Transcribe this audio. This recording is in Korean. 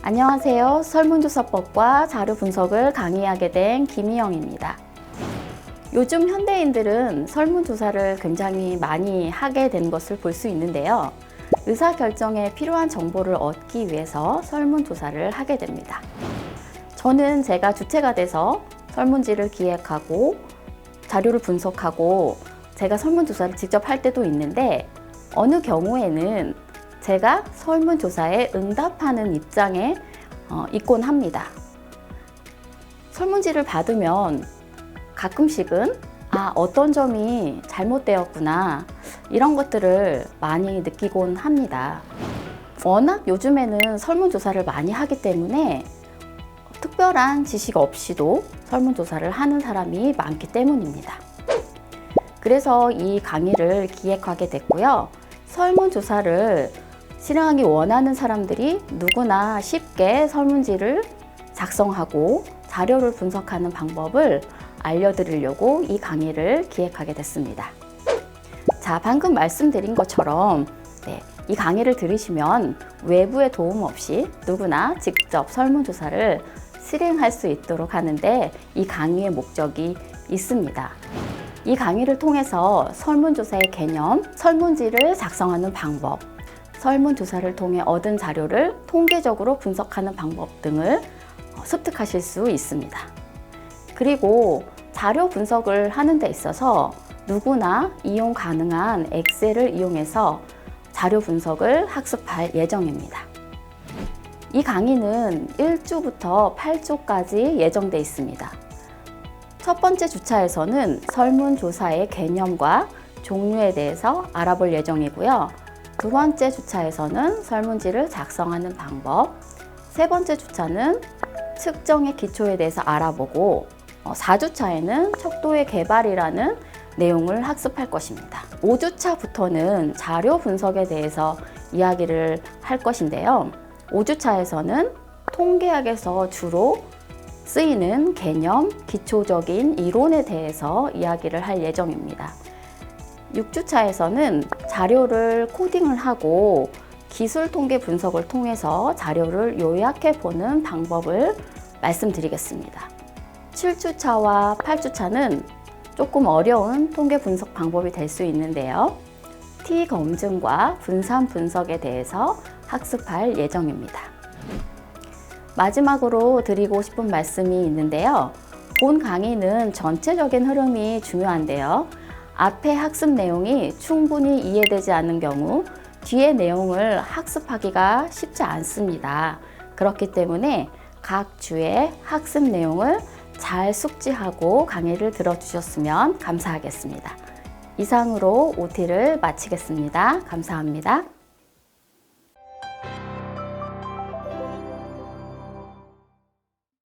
안녕하세요. 설문조사법과 자료 분석을 강의하게 된 김희영입니다. 요즘 현대인들은 설문조사를 굉장히 많이 하게 된 것을 볼 수 있는데요. 의사결정에 필요한 정보를 얻기 위해서 설문조사를 하게 됩니다. 저는 제가 주체가 돼서 설문지를 기획하고 자료를 분석하고 제가 설문조사를 직접 할 때도 있는데 어느 경우에는 제가 설문조사에 응답하는 입장에 어, 있곤 합니다. 설문지를 받으면 가끔씩은 아, 어떤 점이 잘못되었구나. 이런 것들을 많이 느끼곤 합니다. 워낙 요즘에는 설문조사를 많이 하기 때문에 특별한 지식 없이도 설문조사를 하는 사람이 많기 때문입니다. 그래서 이 강의를 기획하게 됐고요. 설문조사를 실행하기 원하는 사람들이 누구나 쉽게 설문지를 작성하고 자료를 분석하는 방법을 알려드리려고 이 강의를 기획하게 됐습니다. 자, 방금 말씀드린 것처럼 네, 이 강의를 들으시면 외부의 도움 없이 누구나 직접 설문조사를 실행할 수 있도록 하는데 이 강의의 목적이 있습니다. 이 강의를 통해서 설문조사의 개념, 설문지를 작성하는 방법, 설문조사를 통해 얻은 자료를 통계적으로 분석하는 방법 등을 어, 습득하실 수 있습니다. 그리고 자료 분석을 하는 데 있어서 누구나 이용 가능한 엑셀을 이용해서 자료 분석을 학습할 예정입니다. 이 강의는 1주부터 8주까지 예정돼 있습니다. 첫 번째 주차에서는 설문조사의 개념과 종류에 대해서 알아볼 예정이고요. 두 번째 주차에서는 설문지를 작성하는 방법, 세 번째 주차는 측정의 기초에 대해서 알아보고, 4주차에는 척도의 개발이라는 내용을 학습할 것입니다. 5주차부터는 자료 분석에 대해서 이야기를 할 것인데요. 5주차에서는 통계학에서 주로 쓰이는 개념, 기초적인 이론에 대해서 이야기를 할 예정입니다. 6주차에서는 자료를 코딩을 하고 기술 통계 분석을 통해서 자료를 요약해 보는 방법을 말씀드리겠습니다. 7주차와 8주차는 조금 어려운 통계 분석 방법이 될 수 있는데요. T 검증과 분산 분석에 대해서 학습할 예정입니다. 마지막으로 드리고 싶은 말씀이 있는데요. 본 강의는 전체적인 흐름이 중요한데요. 앞에 학습 내용이 충분히 이해되지 않는 경우 뒤의 내용을 학습하기가 쉽지 않습니다. 그렇기 때문에 각 주의 학습 내용을 잘 숙지하고 강의를 들어주셨으면 감사하겠습니다. 이상으로 OT를 마치겠습니다. 감사합니다.